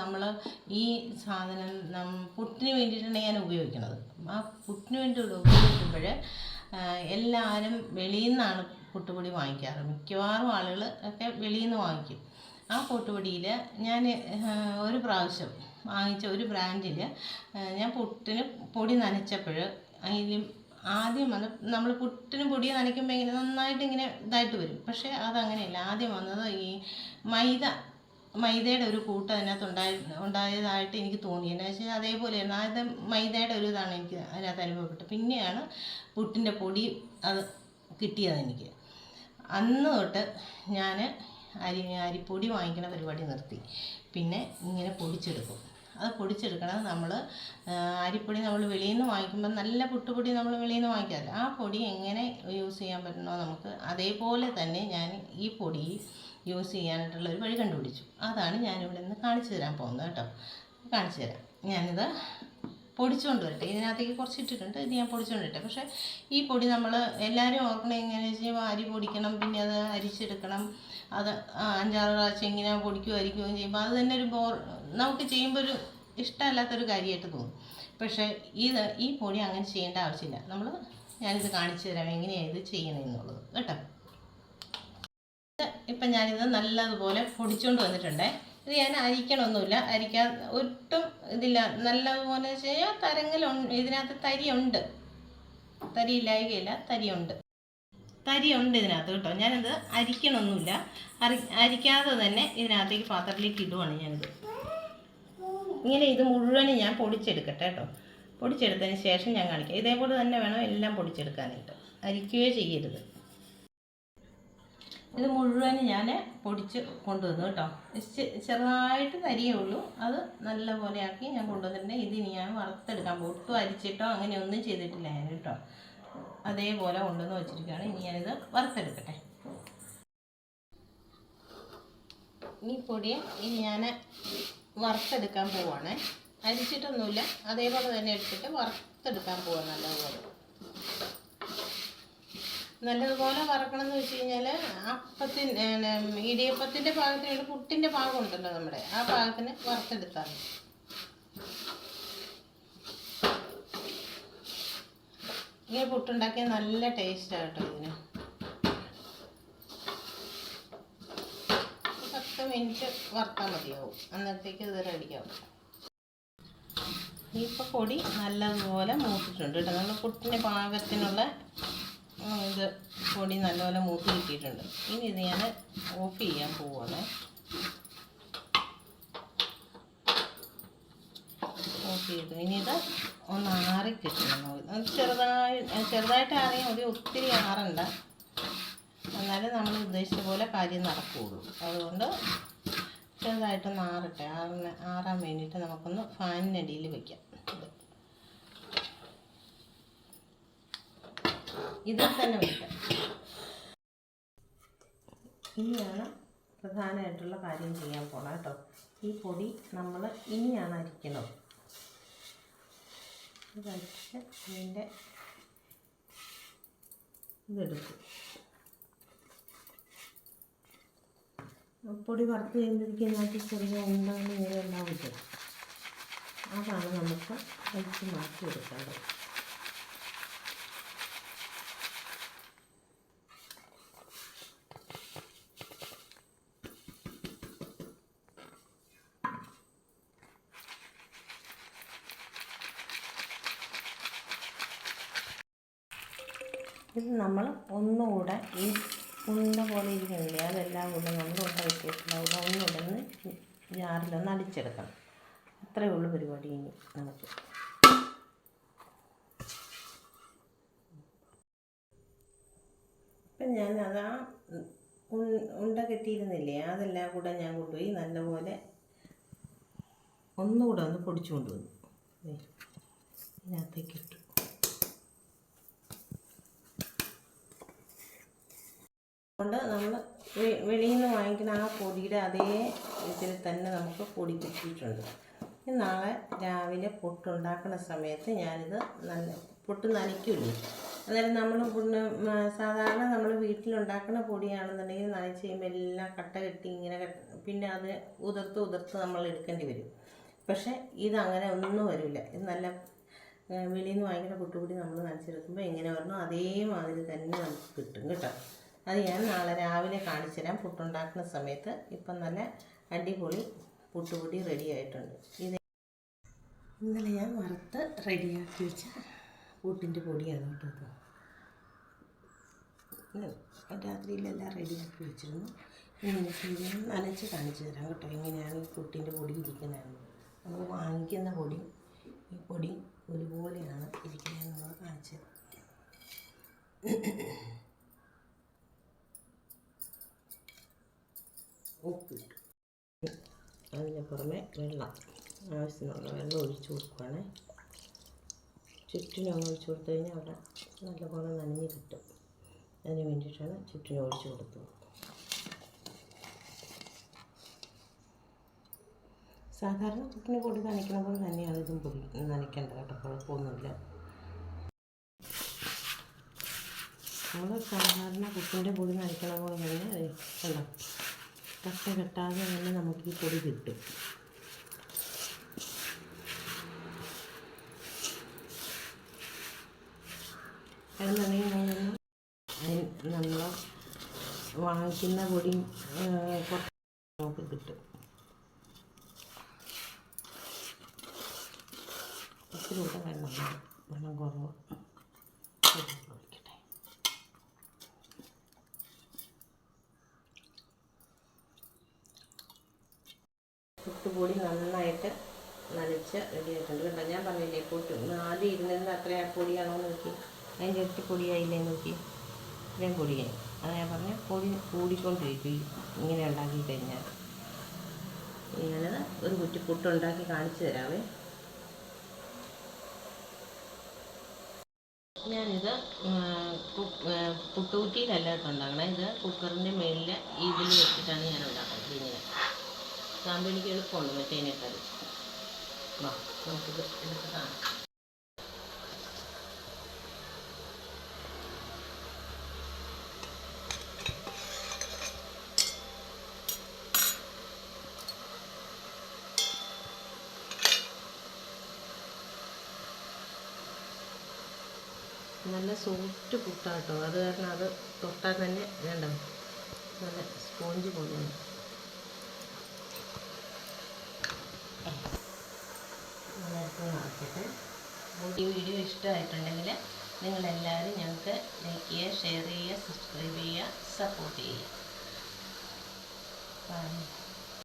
നമ്മൾ ഈ സാധനം പുട്ടിന് വേണ്ടിയിട്ടാണ് ഞാൻ ഉപയോഗിക്കുന്നത് ആ പുട്ടിന് വേണ്ടി ഉപയോഗിക്കുമ്പോൾ എല്ലാവരും വെളിയിൽ നിന്നാണ് പുട്ടുപൊടി വാങ്ങിക്കാറ്. മിക്കവാറും ആളുകൾ ഒക്കെ വെളിയിൽ നിന്ന് വാങ്ങിക്കും. ആ പുട്ടുപൊടിയിൽ ഞാൻ ഒരു പ്രാവശ്യം വാങ്ങിച്ച ഒരു ബ്രാൻഡിൽ ഞാൻ പുട്ടിന് പൊടി നനച്ചപ്പോൾ അതിലും ആദ്യം വന്ന് നമ്മൾ പുട്ടിന് പൊടി നനയ്ക്കുമ്പോൾ ഇങ്ങനെ നന്നായിട്ട് ഇങ്ങനെ ഇതായിട്ട് വരും. പക്ഷേ അതങ്ങനെയല്ല. ആദ്യം വന്നത് ഈ മൈദ മൈദയുടെ ഒരു കൂട്ട് അതിനകത്ത് ഉണ്ടായി ഉണ്ടായതായിട്ട് എനിക്ക് തോന്നി. എന്നു വെച്ചാൽ അതേപോലെയാണ് ആദ്യം മൈദയുടെ ഒരു ഇതാണ് എനിക്ക് അതിനകത്ത് അനുഭവപ്പെട്ടത്. പിന്നെയാണ് പുട്ടിന്റെ പൊടി അത് കിട്ടിയത് എനിക്ക്. അന്ന് തൊട്ട് ഞാൻ അരി അരിപ്പൊടി വാങ്ങിക്കുന്ന പരിപാടി നിർത്തി. പിന്നെ ഇങ്ങനെ പൊടിച്ചെടുക്കും. അത് പൊടിച്ചെടുക്കണത് നമ്മൾ അരിപ്പൊടി നമ്മൾ വെളിയിൽ നിന്ന് വാങ്ങിക്കുമ്പോൾ നല്ല പുട്ടുപൊടി നമ്മൾ വെളിയിൽ നിന്ന് വാങ്ങിക്കാറില്ല. ആ പൊടി എങ്ങനെ യൂസ് ചെയ്യാൻ പറ്റണോ നമുക്ക് അതേപോലെ തന്നെ ഞാൻ ഈ പൊടി യൂസ് ചെയ്യാനായിട്ടുള്ള ഒരു വഴി കണ്ടുപിടിച്ചു. അതാണ് ഞാനിവിടെ നിന്ന് കാണിച്ചു തരാൻ പോകുന്നത് കേട്ടോ. കാണിച്ചു തരാം. ഞാനിത് പൊടിച്ചുകൊണ്ട് വരട്ടെ. ഇതിനകത്തേക്ക് കുറച്ച് ഇട്ടിട്ടുണ്ട്. ഇത് ഞാൻ പൊടിച്ചുകൊണ്ട് വരട്ടെ. പക്ഷേ ഈ പൊടി നമ്മൾ എല്ലാവരും ഓർക്കണം എങ്ങനെയാണെന്ന് വെച്ച് കഴിഞ്ഞാൽ അരി പൊടിക്കണം പിന്നെ അത് അരിച്ചെടുക്കണം. അത് അഞ്ചാറ് പ്രാവശ്യം ഇങ്ങനെ പൊടിക്കുകയോ അരിക്കുകയോ ചെയ്യുമ്പോൾ അത് തന്നെ ഒരു ബോർ നമുക്ക് ചെയ്യുമ്പോൾ ഒരു ഇഷ്ടമല്ലാത്തൊരു കാര്യമായിട്ട് തോന്നും. പക്ഷേ ഇത് ഈ പൊടി അങ്ങനെ ചെയ്യേണ്ട ആവശ്യമില്ല. നമ്മൾ ഞാനിത് കാണിച്ചു തരാം എങ്ങനെയാണ് ഇത് ചെയ്യണമെന്നുള്ളത് കേട്ടോ. ഇപ്പം ഞാനിത് നല്ലതുപോലെ പൊടിച്ചുകൊണ്ട് വന്നിട്ടുണ്ടേ. ഇത് ഞാൻ അരിക്കണമൊന്നുമില്ല അരിക്കാൻ ഒട്ടും ഇതില്ല. നല്ലതുപോലെ കഴിഞ്ഞാൽ തരങ്ങലുണ്ട്. ഇതിനകത്ത് തരിയുണ്ട്. തരിയില്ലായകയില്ല. തരിയുണ്ട്. തരിയുണ്ട് ഇതിനകത്ത് കേട്ടോ. ഞാനിത് അരിക്കണമൊന്നുമില്ല അരി അരിക്കാതെ തന്നെ ഇതിനകത്തേക്ക് പാത്രത്തിലേക്ക് ഇടുവാണ് ഞാനിത്. ഇങ്ങനെ ഇത് മുഴുവനും ഞാൻ പൊടിച്ചെടുക്കട്ടെ കേട്ടോ. പൊടിച്ചെടുത്തതിന് ശേഷം ഞാൻ കാണിക്കാം. ഇതേപോലെ തന്നെ വേണം എല്ലാം പൊടിച്ചെടുക്കാനായിട്ട്. അരിക്കുകയോ ചെയ്യരുത്. ഇത് മുഴുവൻ ഞാൻ പൊടിച്ച് കൊണ്ടുവന്നു കേട്ടോ. ചെറുതായിട്ട് തരിയേ ഉള്ളൂ. അത് നല്ല പോലെ ആക്കി ഞാൻ കൊണ്ടുവന്നിട്ടുണ്ട്. ഇതിന് ഞാൻ വറുത്തെടുക്കാൻ പോകും. ഒട്ടും അരിച്ചിട്ടോ അങ്ങനെ ഒന്നും ചെയ്തിട്ടില്ല ഞാൻ കേട്ടോ. അതേപോലെ കൊണ്ടുവന്ന് വെച്ചിരിക്കുകയാണ്. ഇനി ഞാനിത് വറുത്തെടുക്കട്ടെ. ഈ പൊടിയെ ഇനി ഞാൻ വറുത്തെടുക്കാൻ പോവാണ്. അരിച്ചിട്ടൊന്നുമില്ല. അതേപോലെ തന്നെ എടുത്തിട്ട് വറുത്തെടുക്കാൻ പോവാണ് നല്ലതുപോലെ നല്ലതുപോലെ വറക്കണം എന്ന് വെച്ച് കഴിഞ്ഞാൽ അപ്പത്തിന് ഇടിയപ്പത്തിന്റെ പാകത്തിന് ഒരു പുട്ടിന്റെ പാകം ഉണ്ടല്ലോ നമ്മുടെ ആ പാകത്തിന് വറുത്തെടുത്താൽ മതി. ഇങ്ങനെ പുട്ടുണ്ടാക്കിയാൽ നല്ല ടേസ്റ്റ് കേട്ടോ ഇതിന്. പത്ത് മിനിറ്റ് വറുത്താൽ മതിയാവും. അന്നത്തേക്ക് ഇത് റെഡിയാവും. ഇപ്പോൾ പൊടി നല്ലതുപോലെ മൂത്തിട്ടുണ്ട് കേട്ടോ. നമ്മൾ പുട്ടിന്റെ പാകത്തിനുള്ള ഇത് പൊടി നല്ലപോലെ മൂത്ത് കിട്ടിയിട്ടുണ്ട്. ഇനി ഇത് ഞാൻ ഓഫ് ചെയ്യാൻ പോവാണ്. ഓഫ് ചെയ്തു. ഇനി ഇത് ഒന്ന് ആറി കിട്ടണം. ചെറുതായി ചെറുതായിട്ട് ആറിയാൽ മതി. ഒത്തിരി ആറണ്ട. എന്നാലും നമ്മൾ ഉദ്ദേശിച്ച പോലെ കാര്യം നടക്കുകയുള്ളൂ അതുകൊണ്ട് ചെറുതായിട്ടൊന്ന് ആറട്ടെ. ആറിന് ആറാൻ വേണ്ടിയിട്ട് നമുക്കൊന്ന് ഫാനിനടിയിൽ വെക്കാം. ഇതിൽ തന്നെ വെക്കാം. ഇനിയാണ് പ്രധാനമായിട്ടുള്ള കാര്യം ചെയ്യാൻ പോണം കേട്ടോ. ഈ പൊടി നമ്മൾ ഇനിയാണ് അരിക്കുന്നത് ഇതരിച്ച് അതിന്റെ ഇതെടുക്കും പൊടി വറുത്ത് കഴിയുമ്പോഴേക്കും ചെറിയ ഉണ്ടാകുന്ന ഇങ്ങനെ ഉണ്ടാവില്ല അതാണ് നമുക്ക് അരിച്ച് മാറ്റി എടുക്കേണ്ടത് ഇത് നമ്മൾ ഒന്നുകൂടെ ഈ ഉണ്ട പോലെ ഇരിക്കുന്നില്ലേ അതെല്ലാം കൂടെ നമ്മൾ ഉണ്ട വെച്ചിട്ടുണ്ടാവുക ഒന്നുകൂടെ ഒന്ന് ജാറിലൊന്ന് അടിച്ചെടുക്കണം. അത്രയേ ഉള്ളൂ പരിപാടി ഇനി നമുക്ക്. ഇപ്പം ഞാൻ അതാ ഉണ്ട കെട്ടിയിരുന്നില്ലേ? അതെല്ലാം കൂടെ ഞാൻ കൊണ്ടുപോയി നല്ലപോലെ ഒന്നുകൂടെ ഒന്ന് പൊടിച്ചു കൊണ്ടുവന്നു ദേ, ഇതിനകത്തേക്ക് ഇട്ടു. അതുകൊണ്ട് നമ്മൾ വെളിയിൽ നിന്ന് വാങ്ങിക്കുന്ന ആ പൊടിയുടെ അതേ ഇതിൽ തന്നെ നമുക്ക് പൊടി കിട്ടിയിട്ടുണ്ട്. ഇനി നാളെ രാവിലെ പുട്ടുണ്ടാക്കുന്ന സമയത്ത് ഞാനിത് നല്ല പുട്ട് നനയ്ക്കില്ലേ അതായത് നമ്മൾ സാധാരണ നമ്മൾ വീട്ടിലുണ്ടാക്കുന്ന പൊടിയാണെന്നുണ്ടെങ്കിൽ നനച്ച് കഴിയുമ്പോൾ എല്ലാം കട്ട കെട്ടി ഇങ്ങനെ പിന്നെ അത് ഉതിർത്ത് ഉതിർത്ത് നമ്മൾ എടുക്കേണ്ടി വരും. പക്ഷേ ഇതങ്ങനെ ഒന്നും വരില്ല. ഇത് നല്ല വെളിയിൽ നിന്ന് വാങ്ങിക്കുന്ന പൊട്ടുപൊടി നമ്മൾ നനച്ചെടുക്കുമ്പോൾ എങ്ങനെ വരണോ അതേമാതിരി തന്നെ നമുക്ക് കിട്ടും കേട്ടോ. അത് ഞാൻ നാളെ രാവിലെ കാണിച്ചു തരാം. പുട്ടുണ്ടാക്കുന്ന സമയത്ത് ഇപ്പം നല്ല അടിപൊളി പുട്ടുപൊടി റെഡി ആയിട്ടുണ്ട്. ഇത് ഇന്നലെ ഞാൻ വറുത്ത് റെഡിയാക്കി വെച്ച പുട്ടിന്റെ പൊടിയാണ് കേട്ടോ. രാത്രിയിലെല്ലാം റെഡിയാക്കി വെച്ചിരുന്നു. ഇത് നനച്ച് കാണിച്ചു തരാം കേട്ടോ. എങ്ങനെയാണ് ഈ പുട്ടിന്റെ പൊടി ഇരിക്കുന്നതെന്ന്. നമ്മൾ വാങ്ങിക്കുന്ന പൊടി ഈ പൊടി ഒരുപോലെയാണ് ഇരിക്കുന്നതെന്നുള്ളത് കാണിച്ചു തരാം. ഉപ്പിട്ടു അതിന് പുറമെ വെള്ളം. ആവശ്യത്തിനുള്ള വെള്ളം ഒഴിച്ചു കൊടുക്കുകയാണ് ചുറ്റിനും ഒഴിച്ചു കൊടുത്തു കഴിഞ്ഞാൽ അവിടെ നല്ലപോലെ നനഞ്ഞ് കിട്ടും. അതിന് വേണ്ടിയിട്ടാണ് ചുറ്റിനും ഒഴിച്ചു കൊടുത്തത്. സാധാരണ ചുറ്റിന് പൊടി നനയ്ക്കണ പോലെ തന്നെയാണ് ഇതും പൊടി നനയ്ക്കേണ്ടത് കേട്ടോ. കുഴപ്പമൊന്നുമില്ല. നമ്മൾ സാധാരണ കുട്ടിന്റെ പൊടി നനയ്ക്കണ പോലെ തന്നെ കണ്ടോ? കട്ട കെട്ടാതെ തന്നെ നമുക്ക് ഈ പൊടി കിട്ടും നമ്മൾ വാങ്ങിക്കുന്ന പൊടി നമുക്ക് കിട്ടും ഇത്തിരി കൂടെ വെള്ളം വേണം. കുറവ് പുട്ടുപൊടി നന്നായിട്ട് നനച്ച് റെഡിയായിട്ടുണ്ട് കേട്ടോ ഞാൻ പറഞ്ഞില്ലേ പുട്ട് ആദ്യം ഇരുന്നിരുന്ന അത്ര പൊടിയാണോ നോക്കി. അതിന്റെ ഇരട്ടി പൊടിയായില്ലേ നോക്കി. ഇത്രയും പൊടിയായി. അത് ഞാൻ പറഞ്ഞ പൊടി കൂടിക്കൊണ്ടിരിക്കും. ഇങ്ങനെ ഉണ്ടാക്കി കഴിഞ്ഞാൽ. ഞാനത് ഒരു കുറ്റി പുട്ടുണ്ടാക്കി കാണിച്ചു തരാവേ. ഞാനിത് പുട്ടുകുറ്റിയിലല്ല കേട്ടോ ഉണ്ടാക്കണേ. ഇത് കുക്കറിന്റെ മേളിൽ ഇതിൽ വെച്ചിട്ടാണ് ഞാൻ ഉണ്ടാക്കുന്നത്. ഇങ്ങനെ. ഇതാകുമ്പോൾ എനിക്ക് എളുപ്പമുണ്ട് മറ്റേനേക്കാൾ നല്ല സോഫ്റ്റ് പുട്ടാട്ടോ. അത് കാരണം അത് തൊട്ടാൽ തന്നെ വേണ്ട. നല്ല സ്പോഞ്ച് പോലെയാണ്. ഇഷ്ടമായിട്ടുണ്ടെങ്കിൽ നിങ്ങളെല്ലാവരും ഞങ്ങൾക്ക് ലൈക്ക് ചെയ്യുക ഷെയർ ചെയ്യുക സബ്സ്ക്രൈബ് ചെയ്യുക സപ്പോർട്ട് ചെയ്യുക.